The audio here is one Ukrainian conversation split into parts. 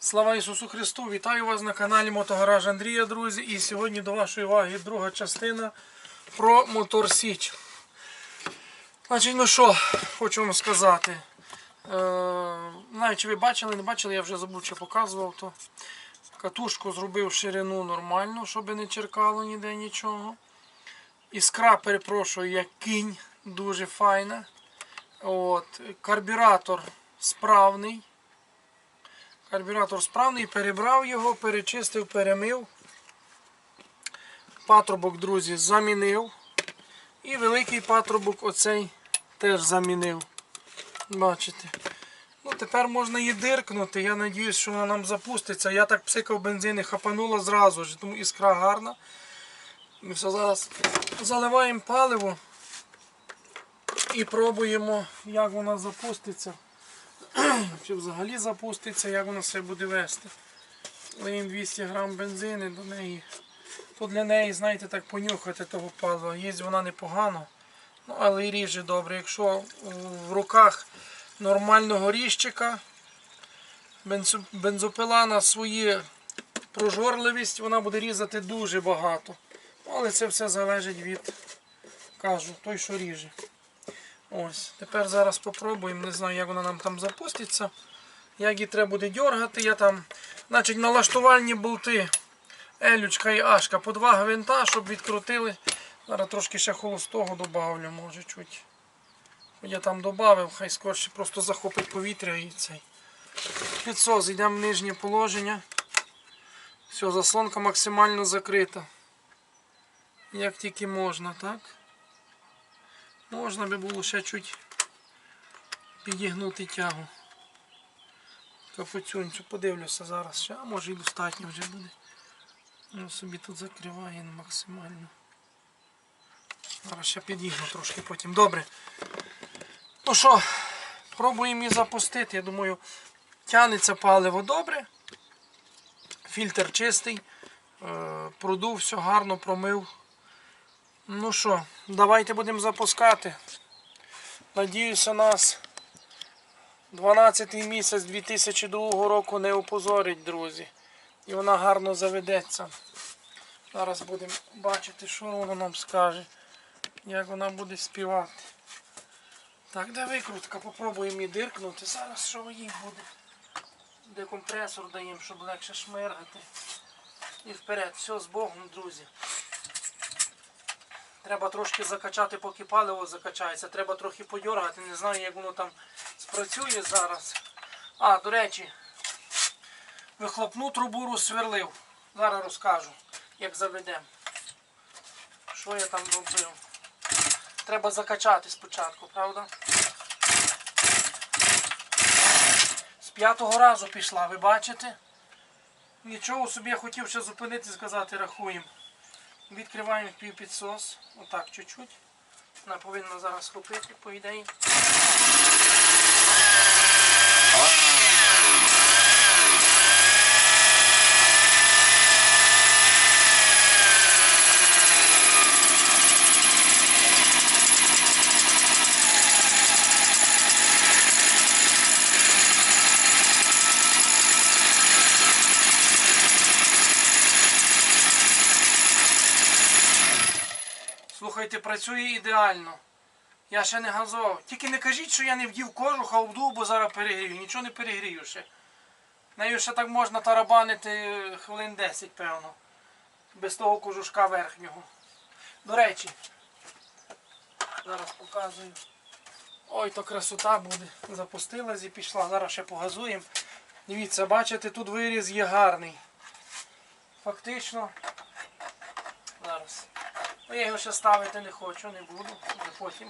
Слава Ісусу Христу! Вітаю вас на каналі Мотогараж Андрія, друзі. І сьогодні до вашої уваги друга частина про мотор Січ. Значить, ну що, хочу вам сказати. Е, навіть чи ви бачили, не бачили, я вже забув, чи показував то. Катушку зробив ширину нормально, щоб не черкало ніде нічого. Іскра, перепрошую, як кінь, дуже файна. От, карбюратор справний. Карбюратор справний, перебрав його, перечистив, перемив. Патрубок, друзі, замінив. І великий патрубок оцей теж замінив. Бачите. Ну, тепер можна її диркнути. Я сподіваюся, що вона нам запуститься. Я так псикав бензин і хапанула зразу ж, тому іскра гарна. Ми все зараз заливаємо паливо і пробуємо, як вона запуститься. Чи взагалі запуститься, як вона себе буде вести. Лиємо 200 грам бензину до неї. То для неї, знаєте, так понюхати того палива. Є вона непогано, ну, але і ріже добре. Якщо в руках нормального ріжчика, бензопила на свої прожорливість, вона буде різати дуже багато. Ну, Але це все залежить від, кажу, той, що ріже. Ось, тепер зараз спробуємо, не знаю, як вона нам там запуститься. Як її треба буде дергати. Я там, значить, налаштувальні болти Елючка і Ашка по два гвинта, щоб відкрутили. Зараз трошки ще холостого додавлю, може чуть. Я там додав, хай скорше просто захопить повітря і цей. Підсос, йдемо в нижнє положення. Все, заслонка максимально закрита. Як тільки можна, так? Можна би було ще чуть підігнути тягу. Капуцюнцю, подивлюся зараз ще, а може і достатньо вже буде. Ну, собі тут закриває максимально. Зараз ще підігну трошки потім. Добре. Ну що, пробуємо її запустити. Я думаю, тягнеться паливо добре. Фільтр чистий. Е, Продув, все гарно промив. Ну що, давайте будемо запускати. Надіюся, нас 12 місяць 2002 року не опозорить, друзі. І вона гарно заведеться. Зараз будемо бачити, що воно нам скаже, як вона буде співати. Так, де викрутка, попробуємо її диркнути. Зараз що їй буде. Декомпресор даємо, щоб легше шмиргати. І вперед. Все з Богом, друзі. Треба трошки закачати, поки паливо закачається. Треба трохи подьоргати. Не знаю, як воно там спрацює зараз. А, до речі, вихлопну трубу розсверлив. Зараз розкажу, як заведемо. Що я там робив. Треба закачати спочатку, правда? З п'ятого разу пішла, ви бачите? Нічого собі я хотів ще зупинити, сказати, рахуємо. Відкриваємо півпідсос. Отак чуть-чуть. Вона повинна зараз хопити, по ідеї. Слухайте, працює ідеально. Я ще не газував. Тільки не кажіть, що я не вдів кожух, а вдув, бо зараз перегрію. Нічого не перегрію ще. Нею ще так можна тарабанити хвилин 10, певно. Без того кожушка верхнього. До речі, зараз показую. Ой, то красота буде. Запустилась і пішла. Зараз ще погазуємо. Дивіться, бачите, тут виріз є гарний. Фактично. Зараз. Ну, я його ще ставити не хочу, не буду, вже потім.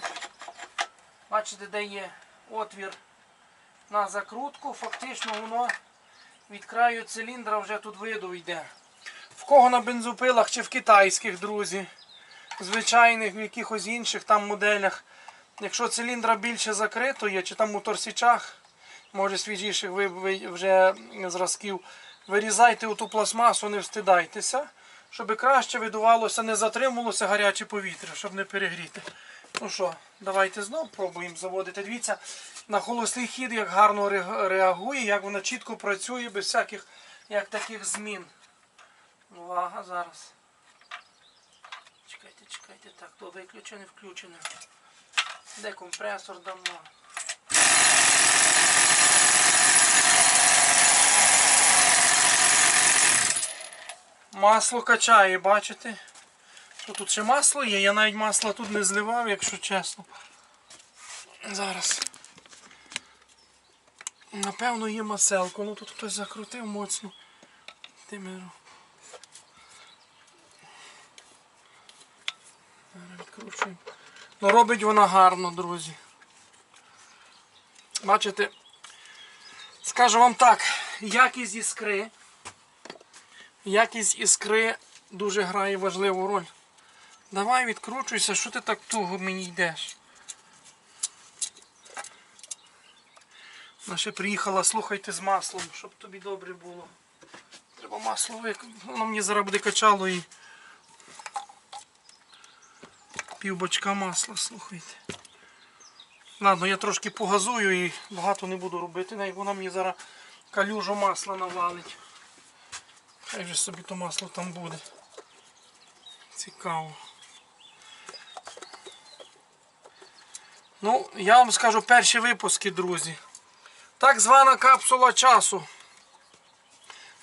Бачите, де є отвір на закрутку, фактично воно від краю циліндра вже тут виду йде. В кого на бензопилах чи в китайських, друзі, звичайних, в якихось інших там моделях. Якщо циліндра більше закрито є, чи там у торсічах, може свіжіших вже зразків, вирізайте оту пластмасу, не встидайтеся щоб краще видувалося, не затримувалося гаряче повітря, щоб не перегріти. Ну що, давайте знов пробуємо заводити. Дивіться, на холостий хід як гарно реагує, як вона чітко працює без всяких як таких змін. Увага зараз. Чекайте, чекайте, так, то виключене, включене. Де компресор давно? Масло качає, бачите? Що тут ще масло є? Я навіть масло тут не зливав, якщо чесно. Зараз. Напевно є маселко, ну тут хтось закрутив моцно. Тимиру. Відкручуємо. Ну робить вона гарно, друзі. Бачите, скажу вам так, якість іскри. Якість іскри дуже грає важливу роль. Давай відкручуйся, що ти так туго мені йдеш. Ще приїхала, слухайте, з маслом, щоб тобі добре було. Треба масло. Воно мені зараз буде качало і пів бочка масла, слухайте. Ладно, я трошки погазую і багато не буду робити, навіть вона мені зараз калюжу масла навалить. Хай же собі то масло там буде. Цікаво. Ну, я вам скажу перші випуски, друзі. Так звана капсула часу.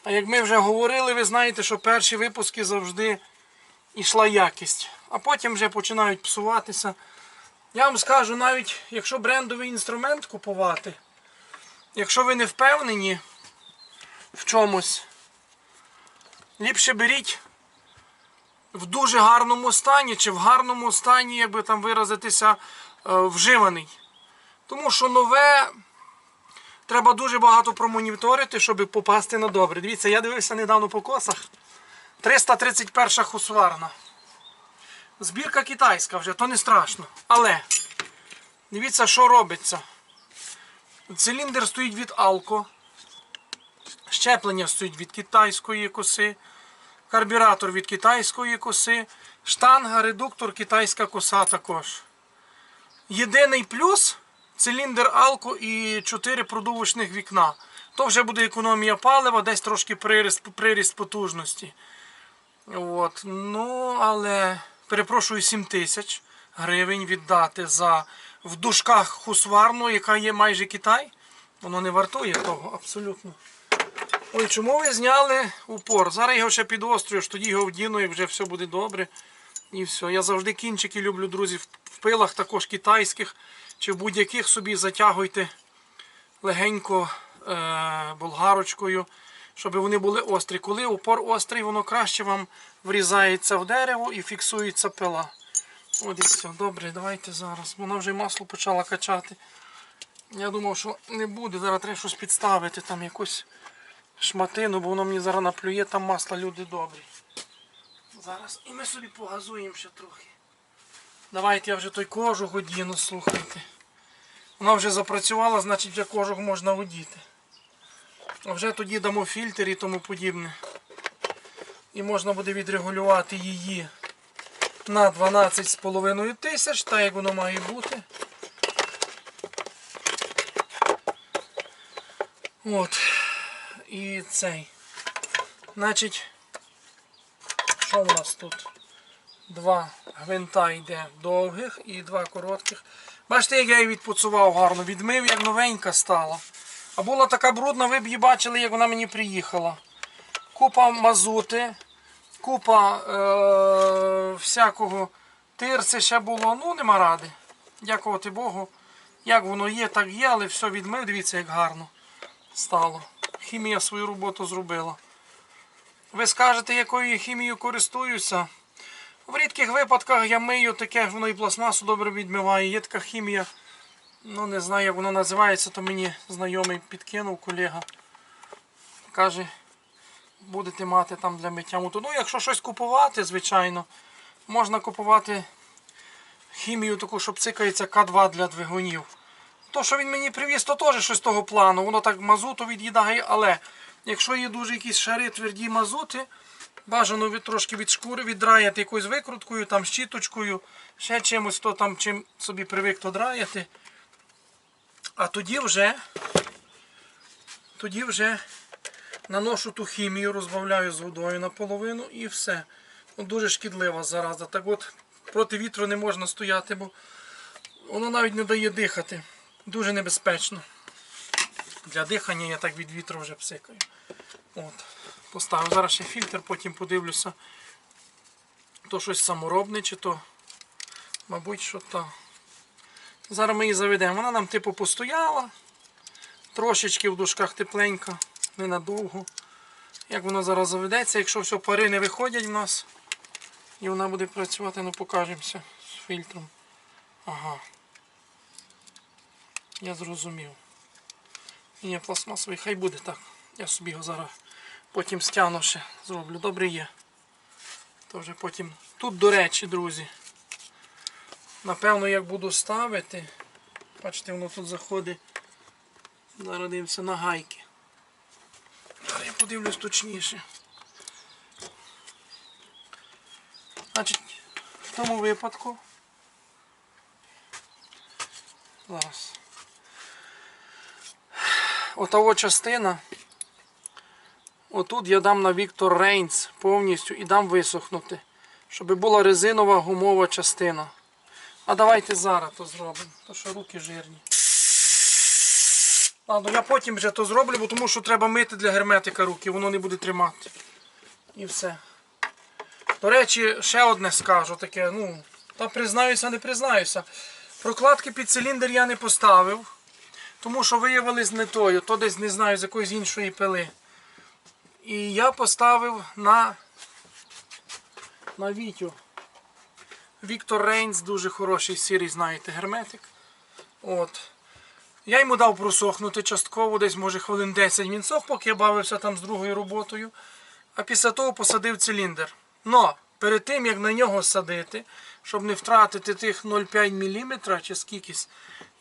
А як ми вже говорили, ви знаєте, що перші випуски завжди йшла якість. А потім вже починають псуватися. Я вам скажу, навіть якщо брендовий інструмент купувати, якщо ви не впевнені в чомусь, ліпше беріть в дуже гарному стані чи в гарному стані, як би там виразитися, е, вживаний. Тому що нове треба дуже багато промоніторити, щоб попасти на добре. Дивіться, я дивився недавно по косах. 331 хусварна. Збірка китайська вже, то не страшно. Але дивіться, що робиться. Циліндр стоїть від Алко. Щеплення стоїть від китайської коси. Карбюратор від китайської коси. Штанга, редуктор, китайська коса також. Єдиний плюс циліндр Алко і 4 продувочних вікна. То вже буде економія палива, десь трошки приріст, приріст потужності. От. Ну, але перепрошую 7 тисяч гривень віддати за в дужках хусварну, яка є майже Китай. Воно не вартує того абсолютно. Ой, чому ви зняли упор? Зараз його ще підострюю, ж тоді його вдіну і вже все буде добре. І все. Я завжди кінчики люблю, друзі, в в пилах також китайських чи в будь-яких собі затягуйте легенько е- болгарочкою, щоб вони були острі. Коли упор острий, воно краще вам врізається в дерево і фіксується пила. От і все. Добре, давайте зараз. Вона вже масло почала качати. Я думав, що не буде. Зараз треба щось підставити, там якусь шматину, бо воно мені зараз наплює, там масло люди добрі. Зараз і ми собі погазуємо ще трохи. Давайте я вже той кожух одіну, слухайте. Вона вже запрацювала, значить вже кожух можна одіти. А вже тоді дамо фільтр і тому подібне. І можна буде відрегулювати її на 12,5 тисяч, так як воно має бути. От. І цей. Значить, що у нас тут? Два гвинта йде довгих і два коротких. Бачите, як я її відпуцував гарно, відмив, як новенька стала. А була така брудна, ви б її бачили, як вона мені приїхала. Купа мазути, купа е- всякого тирси ще було. Ну, нема ради. Дякувати Богу. Як воно є, так є, але все відмив, дивіться, як гарно стало. Хімія свою роботу зробила. Ви скажете, якою я хімією користуюся? В рідких випадках я мию таке, воно і пластмасу добре відмиває. Є така хімія, ну не знаю, як воно називається, то мені знайомий підкинув колега. Каже, будете мати там для миття муту. Ну, якщо щось купувати, звичайно, можна купувати хімію таку, що цикається К2 для двигунів. То, що він мені привіз, то теж щось того плану. Воно так мазуту від'їдає, але якщо є дуже якісь шари тверді мазути, бажано від, трошки від шкури віддраяти якоюсь викруткою, там щіточкою, ще чимось, то там чим собі привик то драяти. А тоді вже, тоді вже наношу ту хімію, розбавляю з водою наполовину і все. Дуже шкідлива зараза. Так от проти вітру не можна стояти, бо воно навіть не дає дихати. Дуже небезпечно. Для дихання я так від вітру вже псикаю. От. Поставив зараз ще фільтр, потім подивлюся. То щось саморобне, чи то, мабуть, що то. Зараз ми її заведемо. Вона нам типу постояла. Трошечки в дужках тепленька, ненадовго. Як вона зараз заведеться, якщо все пари не виходять в нас, і вона буде працювати, ну покажемося з фільтром. Ага. Я зрозумів. Ні, пластмасовий, хай буде так. Я собі його зараз потім стягну ще зроблю. Добре є. То вже потім. Тут, до речі, друзі. Напевно, як буду ставити. Бачите, воно тут заходить. Зараз дивимося на гайки. Зараз я подивлюсь точніше. Значить, в тому випадку. Зараз. Отова частина. Отут я дам на Віктор Рейнс повністю і дам висохнути. Щоб була резинова гумова частина. А давайте зараз то зробимо, то що руки жирні. Ладно, я потім вже то зроблю, бо тому що треба мити для герметика руки, воно не буде тримати. І все. До речі, ще одне скажу таке, ну, та признаюся, не признаюся. Прокладки під циліндр я не поставив, тому що виявились не тою, то десь не знаю з якоїсь іншої пили. І я поставив на, на Вітю. Віктор Рейнс, дуже хороший сірий, знаєте, герметик. От. Я йому дав просохнути частково, десь може хвилин 10 він сох, поки я бавився там з другою роботою. А після того посадив циліндр. Но перед тим як на нього садити, щоб не втратити тих 0,5 мм чи скількись,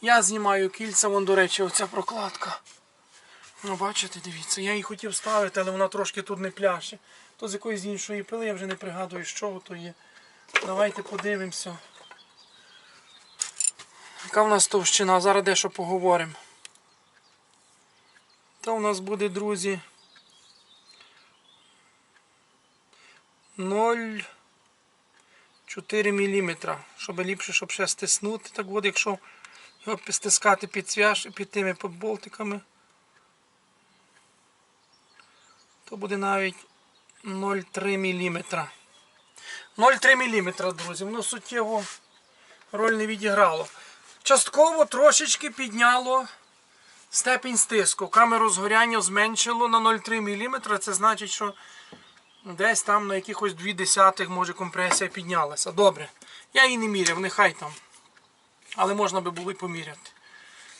я знімаю кільця, вон, до речі, оця прокладка. Ну, бачите, дивіться, я її хотів ставити, але вона трошки тут не пляше. То з якоїсь іншої пили, я вже не пригадую, що то є. Давайте подивимося. Яка в нас товщина? Зараз дещо поговоримо. То у нас буде, друзі. 0,4 мм. Щоб ліпше, щоб ще стиснути. Так от, якщо його стискати під цвяж, під тими болтиками, то буде навіть 0,3 мм. 0,3 мм, друзі, воно суттєво роль не відіграло. Частково трошечки підняло степінь стиску. Камеру згоряння зменшило на 0,3 мм. Це значить, що десь там на якихось 2 десятих може компресія піднялася. Добре. Я її не міряв, нехай там. Але можна би було і поміряти.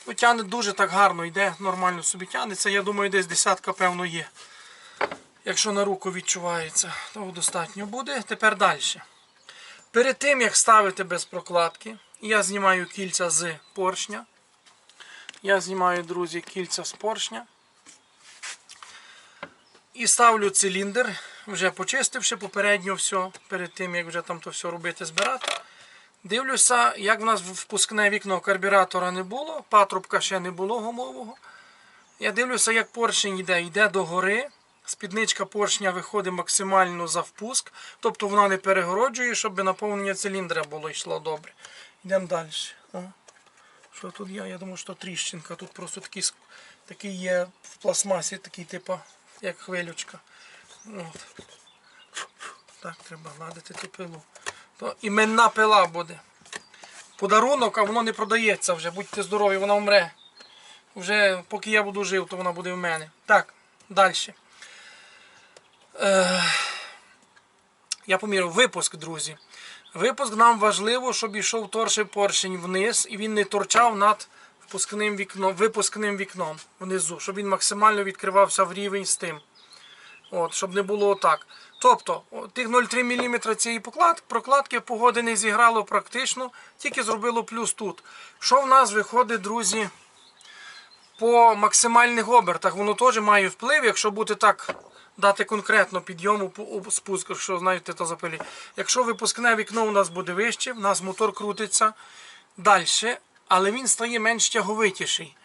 Ну, тягне дуже так гарно йде, нормально собі тягнеться. Я думаю, десь десятка, певно, є. Якщо на руку відчувається, то достатньо буде. Тепер далі. Перед тим, як ставити без прокладки, я знімаю кільця з поршня. Я знімаю, друзі, кільця з поршня. І ставлю циліндр, вже почистивши попередньо все, перед тим, як вже там то все робити, збирати. Дивлюся, як в нас впускне вікно карбюратора не було, патрубка ще не було гумового. Я дивлюся, як поршень йде, йде до гори. Спідничка поршня виходить максимально за впуск, тобто вона не перегороджує, щоб наповнення циліндра було йшло добре. Йдемо далі. О, що тут є? Я думаю, що тріщинка. Тут просто такий, такий є в пластмасі, такий типу, як хвилючка. От. Так, треба гладити цю пилу. То іменна пила буде. Подарунок, а воно не продається вже. Будьте здорові, вона вмре. Вже поки я буду жив, то вона буде в мене. Так, далі. Е, я поміряв випуск, друзі. Випуск нам важливо, щоб йшов торший поршень вниз і він не торчав над впускним вікном, випускним вікном внизу, щоб він максимально відкривався в рівень з тим. От, щоб не було отак. Тобто, тих 0,3 мм цієї прокладки погоди не зіграло практично, тільки зробило плюс тут. Що в нас виходить, друзі, по максимальних обертах? Воно теж має вплив, якщо бути так, дати конкретно підйому спуску, що знаєте, то запилі. Якщо випускне вікно у нас буде вище, у нас мотор крутиться далі, але він стає менш тяговитіший.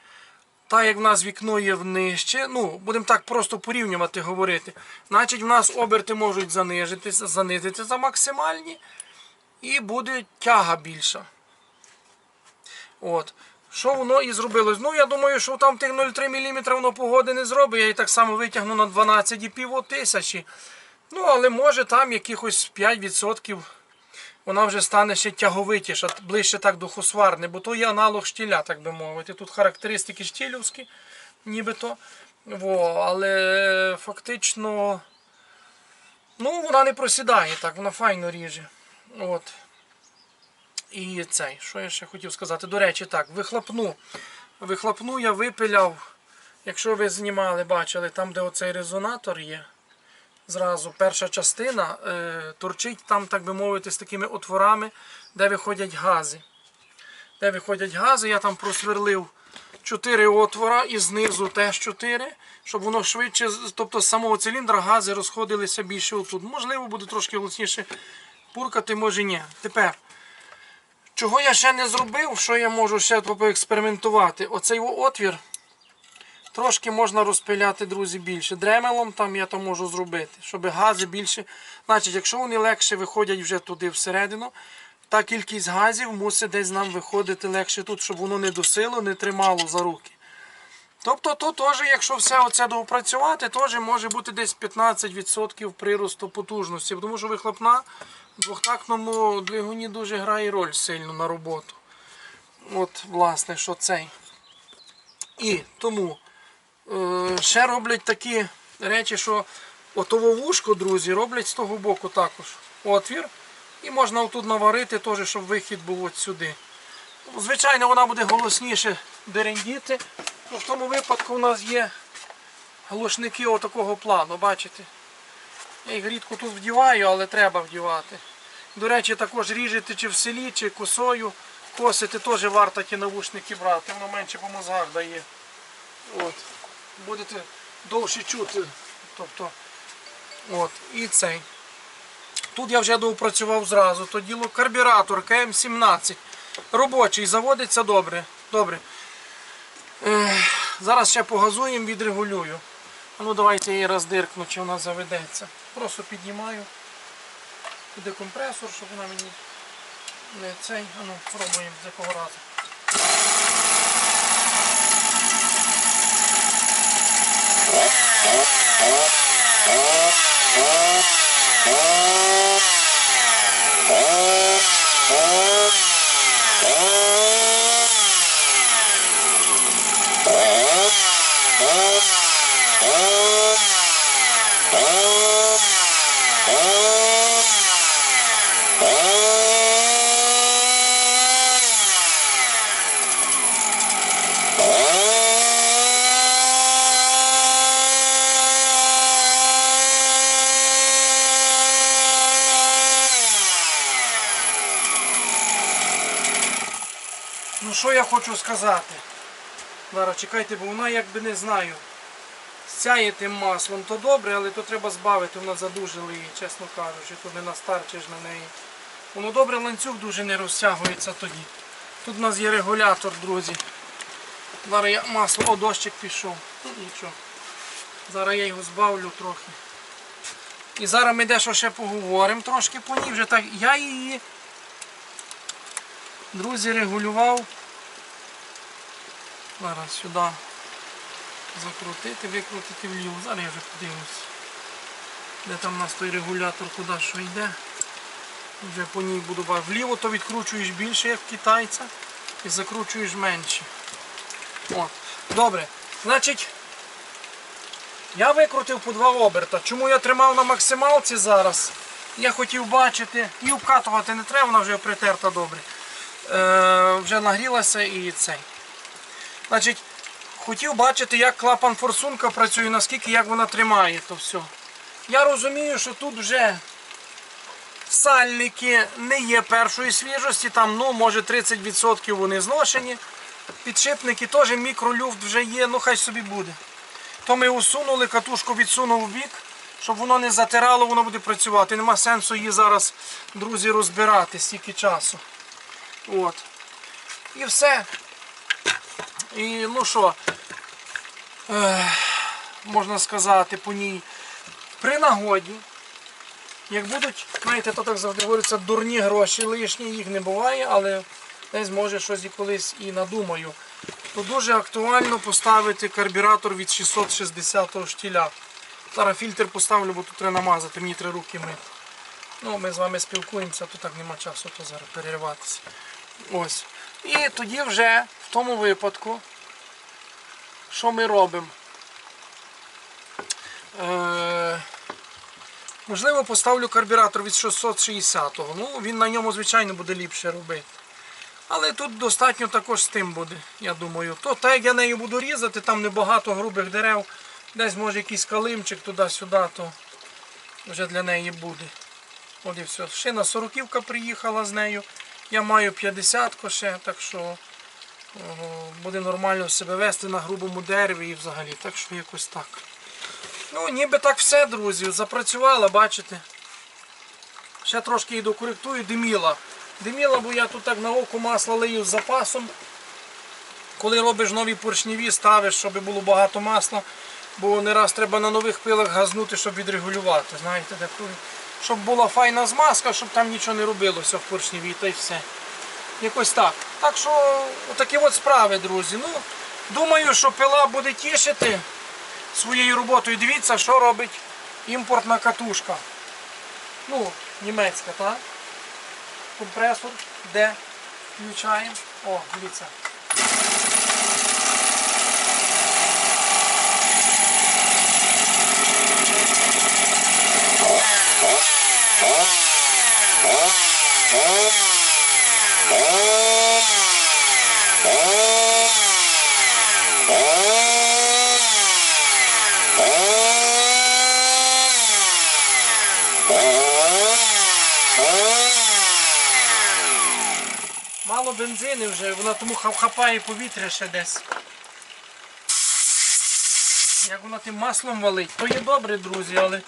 Так як в нас вікно є нижче, ну, будемо так просто порівнювати говорити, значить в нас оберти можуть занижитися, занизитися максимальні і буде тяга більша. От. Що воно і зробилось? Ну, я думаю, що там тих 0,3 мм воно погоди не зробить. Я її так само витягну на 12,5 тисячі. Ну, але може там якихось 5% вона вже стане ще тяговитіша, ближче так до хусварни, бо то є аналог штіля, так би мовити. Тут характеристики штілівські, нібито. Во, але фактично ну, вона не просідає так, вона файно ріже. От. І цей, що я ще хотів сказати? До речі, так, вихлопну. Вихлопну я випиляв, якщо ви знімали, бачили, там, де оцей резонатор є. Зразу перша частина е, торчить там, так би мовити, з такими отворами, де виходять гази. Де виходять гази, я там просверлив 4 отвора і знизу теж 4, щоб воно швидше, тобто з самого циліндра гази розходилися більше отут. Можливо, буде трошки голосніше пуркати, може ні. Тепер. Чого я ще не зробив, що я можу ще поекспериментувати? Оцей отвір трошки можна розпиляти, друзі, більше. Дремелом там я то можу зробити, щоб гази більше. Значить, якщо вони легше виходять вже туди всередину, та кількість газів мусить десь нам виходити легше тут, щоб воно не досило, не тримало за руки. Тобто, то теж, якщо все оце доопрацювати, теж може бути десь 15% приросту потужності, тому що вихлопна в двохтактному двигуні дуже грає роль сильно на роботу. От, власне, що цей. І тому ще роблять такі речі, що отову вушку, друзі, роблять з того боку також отвір. І можна отут наварити, теж, щоб вихід був от сюди. Звичайно, вона буде голосніше дерендіти. Ну, в тому випадку у нас є глушники отакого плану, бачите? Я їх рідко тут вдіваю, але треба вдівати. До речі, також ріжете чи в селі, чи косою косити, теж варто ті навушники брати, воно менше по мозгах дає. От. Будете довше чути. Тобто, от. І цей. Тут я вже доопрацював зразу. То діло карбюратор КМ17. Робочий, заводиться добре. добре. Ех, зараз ще погазуємо, відрегулюю. Ну давайте її роздиркну, чи вона заведеться. Просто піднімаю туди компресор, щоб вона мені не цей. А ну, пробуємо з якого разу. Ну що я хочу сказати? Зараз чекайте, бо вона якби не знаю. Сяє тим маслом, то добре, але то треба збавити, вона задужила її, чесно кажучи, то не настарчиш на неї. Воно добре ланцюг дуже не розтягується тоді. Тут у нас є регулятор, друзі. Зараз я масло, о, дощик пішов. Ну, нічого. Зараз я його збавлю трохи. І зараз ми дещо ще поговоримо трошки по ній. Вже так. Я її, друзі, регулював. Зараз сюди закрутити, викрутити вліво. Зараз я вже подивлюсь. Де там у нас той регулятор, куди що йде. Вже по ній буду бачити. Вліво то відкручуєш більше, як китайця, і закручуєш менше. От. Добре. Значить, я викрутив по два оберта. Чому я тримав на максималці зараз? Я хотів бачити, і обкатувати не треба, вона вже притерта добре. Е, вже нагрілася і цей. Значить, хотів бачити, як клапан форсунка працює, наскільки як вона тримає то все. Я розумію, що тут вже сальники не є першої свіжості, там ну, може 30% вони зношені. Підшипники теж мікролюфт вже є, ну хай собі буде. То ми усунули, катушку відсунув в бік, щоб воно не затирало, воно буде працювати. Нема сенсу її зараз, друзі, розбирати стільки часу. От. І все. І ну що, можна сказати, по ній при нагоді. Як будуть, знаєте, то так завжди говориться, дурні гроші лишні, їх не буває, але десь може щось і колись і надумаю. То дуже актуально поставити карбюратор від 660 штіля. Зараз фільтр поставлю, бо тут треба намазати, мені три руки мити. Ну, ми з вами спілкуємося, то так нема часу то зараз перериватися. Ось. І тоді вже в тому випадку, що ми робимо? Е, можливо, поставлю карбюратор від 660-го. Ну, він на ньому, звичайно, буде ліпше робити. Але тут достатньо також з тим буде, я думаю. То так як я нею буду різати, там небагато грубих дерев, десь може якийсь калимчик туди-сюди, то вже для неї буде. От і все. Шина сороківка приїхала з нею. Я маю 50 ще, так що буде нормально себе вести на грубому дереві і взагалі. Так що якось так. Ну, ніби так все, друзі. Запрацювала, бачите. Ще трошки її докоректую, диміла. Диміла, бо я тут так на око масло лию з запасом. Коли робиш нові поршневі, ставиш, щоб було багато масла, бо не раз треба на нових пилах газнути, щоб відрегулювати. Знаєте, щоб була файна змазка, щоб там нічого не робилося в поршневі, та й все. Якось так. Так що такі от справи, друзі. Ну, думаю, що пила буде тішити своєю роботою. Дивіться, що робить імпортна катушка. Ну, німецька, так? Компресор, де включаємо. О, дивіться. Мало бензини вже, вона тому хапає повітря ще десь. Як вона тим маслом валить, то є добре, друзі, але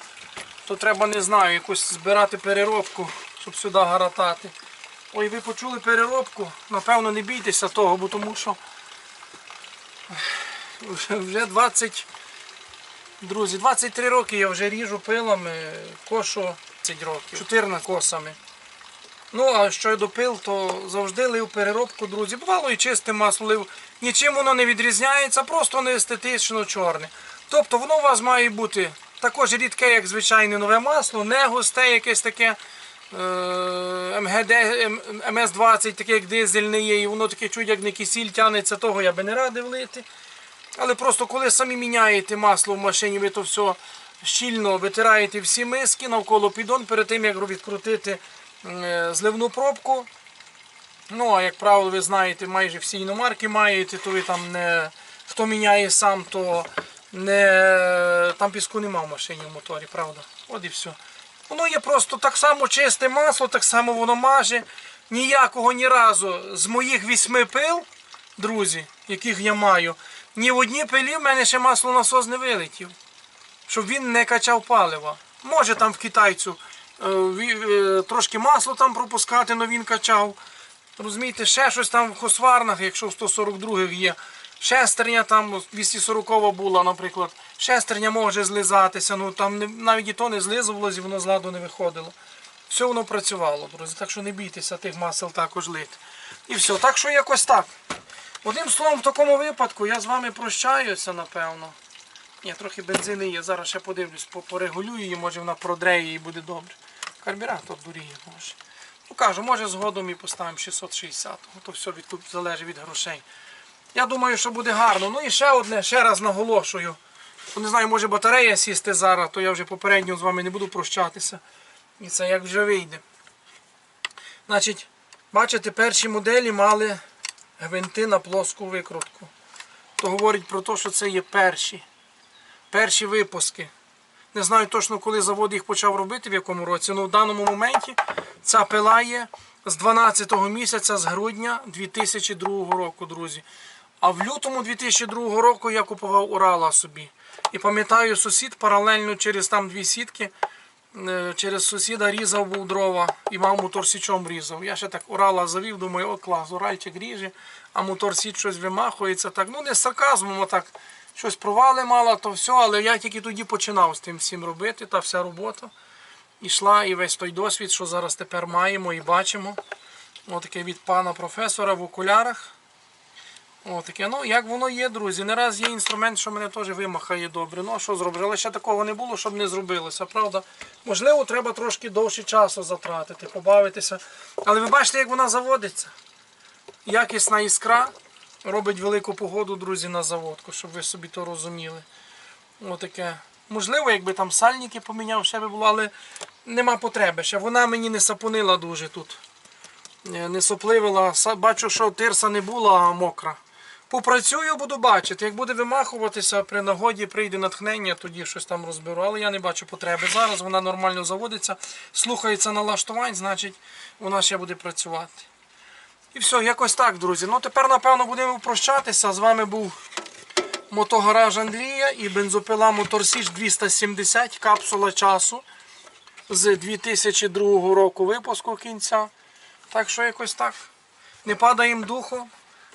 то треба, не знаю, якось збирати переробку, щоб сюди гаратати. Ой, ви почули переробку? Напевно, не бійтеся того, бо тому що вже- вже 20, друзі, 23 роки я вже ріжу пилами, кошу 10 років, 14 косами. Ну, а що до пил, то завжди лив переробку, друзі. Бувало і чисте масло лив. Нічим воно не відрізняється, просто не естетично чорне. Тобто воно у вас має бути також рідке, як звичайне нове масло, не густе якесь таке е, МГД, МС-20, таке як дизельне є, і воно таке чуть, як не кисіль тянеться, того я би не радив лити. Але просто коли самі міняєте масло в машині, ви то все щільно витираєте всі миски навколо піддон перед тим, як відкрутити е, зливну пробку. Ну, а як правило, ви знаєте, майже всі іномарки маєте, то ви там не. Хто міняє сам, то не, там піску нема в машині в моторі, правда? От і все. Воно є просто так само чисте масло, так само воно маже. Ніякого ні разу з моїх вісьми пил, друзі, яких я маю, ні в одній пилі в мене ще маслонасос не вилетів. Щоб він не качав палива. Може там в китайцю е, е, трошки масло там пропускати, але він качав. Розумієте, ще щось там в хосварнах, якщо в 142 є. Шестерня там 240 була, наприклад. Шестерня може злизатися, ну там навіть і то не злизувалося, і воно з ладу не виходило. Все воно працювало, друзі. Так що не бійтеся тих масел також лити. І все. Так що якось так. Одним словом, в такому випадку я з вами прощаюся, напевно. Ні, трохи бензини є. Зараз ще подивлюсь, порегулюю її, може вона продреє і буде добре. Карбюратор дуріє, може. Ну кажу, може згодом і поставимо 660. Ну, то все від, залежить від грошей. Я думаю, що буде гарно. Ну і ще одне, ще раз наголошую. Ну, Не знаю, може батарея сісти зараз, то я вже попередньо з вами не буду прощатися. І це як вже вийде. Значить, бачите, перші моделі мали гвинти на плоску викрутку. То говорить про те, що це є перші. Перші випуски. Не знаю точно, коли завод їх почав робити, в якому році, але в даному моменті ця пила є з 12 місяця, з грудня 2002 року, друзі. А в лютому 2002 року я купував Урала собі. І пам'ятаю, сусід паралельно через там дві сітки, е, через сусіда різав був дрова і мав мотор січом різав. Я ще так Урала завів, думаю, о клас, Уральчик ріже, а мотор січ щось вимахується. Так, ну не з сарказмом, а так щось провали мала, то все, але я тільки тоді починав з тим всім робити, та вся робота. Ішла і весь той досвід, що зараз тепер маємо і бачимо. Отаке від пана професора в окулярах. Отаке, ну як воно є, друзі. Не раз є інструмент, що мене теж вимахає добре. Ну а що зробиш? Але ще такого не було, щоб не зробилося, правда? Можливо, треба трошки довше часу затратити, побавитися. Але ви бачите, як вона заводиться. Якісна іскра робить велику погоду, друзі, на заводку, щоб ви собі то розуміли. Отаке. Можливо, якби там сальники поміняв, ще би було, але нема потреби. Ще вона мені не сапонила дуже тут. Е, Не сопливила. Бачу, що тирса не була мокра. Попрацюю, буду бачити. Як буде вимахуватися, при нагоді прийде натхнення, тоді щось там розберу. Але я не бачу потреби. Зараз вона нормально заводиться, слухається налаштувань, значить вона ще буде працювати. І все, якось так, друзі. Ну тепер, напевно, будемо прощатися. З вами був мотогараж Андрія і бензопила Моторсіч 270, капсула часу з 2002 року випуску кінця. Так що якось так. Не падаємо духу.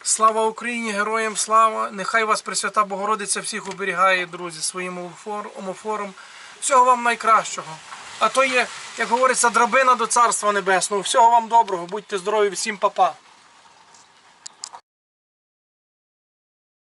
Слава Україні, героям слава! Нехай вас Пресвята Богородиця всіх оберігає, друзі, своїм омофор- омофором. Всього вам найкращого. А то є, як говориться, драбина до Царства Небесного. Всього вам доброго, будьте здорові, всім па-па.